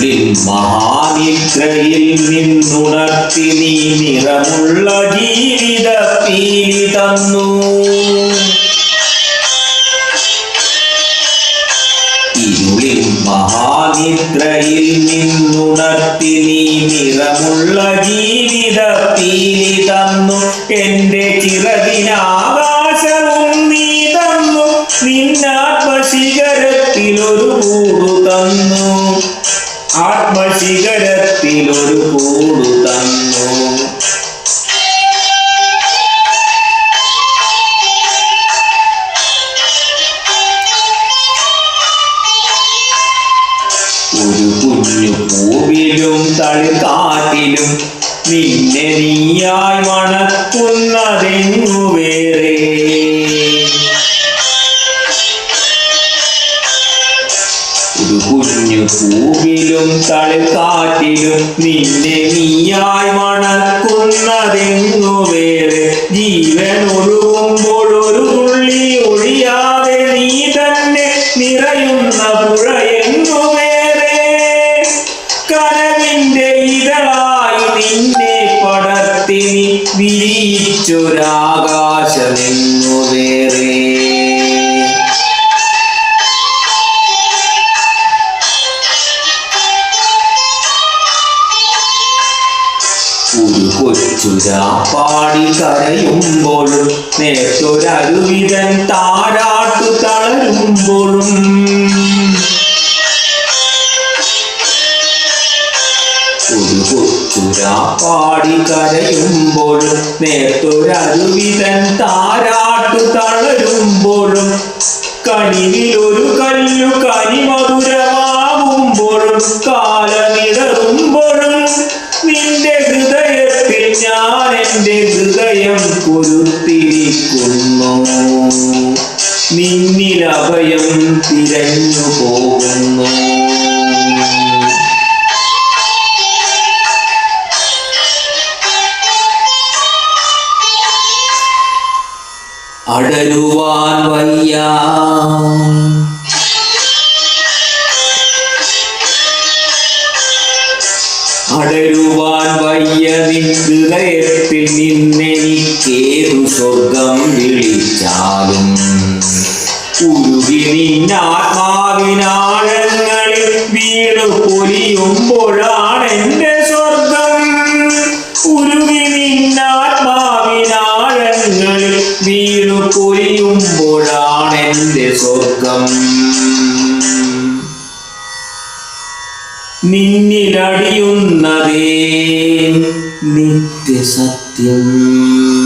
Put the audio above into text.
മഹാനിദ്രയിൽ നിന്നുണർത്തി നീ നിറമുള്ള ജീവിത പീലി തന്നു ഇരുളിൽ മഹാനിദ്രയിൽ നിന്നുണർത്തി നീ നിറമുള്ള ജീവിത പീലി തന്നു എന്റെ ചിറകിനാകാശവും നീ തന്നു. നിന്നാത്മശിഖരത്തിലൊരു കൂടു തന്നു. ആത്മശിഖരത്തിലൊരു കൂടു തന്നു. ഒരു കുഞ്ഞു പൂവിലും തളിർക്കാറ്റിലും നിന്നെ നീയായി മണക്കുന്നതെങ്ങു വേറെ പൂവിലും തളിർക്കാറ്റിലും നിന്നെ നീയായി മണക്കുന്നതെന്നു വേറെ ജീവൻ ഒഴുകുമ്പോൾ ഒരു തുള്ളി ഒഴിയാതെ നീ തന്നെ നിറയുന്ന പുഴയെന്നു വേറെ. കനവിന്റെ ഇതളായി നിന്നെ പടർത്തി വിരിച്ചൊരാകാശമെന്നു വേറെ. ഒരു കൊച്ചുരാപ്പാടി കരയുമ്പോഴും നേർത്തൊരരുവിതൻ താരാട്ടു തളരുമ്പോഴും ഒരു കൊച്ചുരാപ്പാടി കരയുമ്പോഴും നേർത്തൊരരുവിതൻ താരാട്ടു തളരുമ്പോഴും എന്റെ ഹൃദയം കൊരുത്തിരിക്കുന്നു നിന്നിൽ അഭയം തിരഞ്ഞു പോകുന്നു. അടരുവാൻ വയ്യ. അടരുവാൻ വയ്യ നിൻ ഹൃദയത്തിൽ നിന്നെനിക്കേതു സ്വർഗം വിളിച്ചാലും? ഉരുകി നിന്നാത്മാവിനാഴങ്ങളിൽ വീട് പൊലിയുമ്പോഴാണ് എന്റെ സ്വർഗം. ഉരുകി നിന്നാത്മാവിനാഴങ്ങളിൽ വീട് പൊലിയുമ്പോഴാണ് എന്റെ സ്വർഗം. നിന്നിലടിയുന്നതേ നിത്യസത്യം. yêu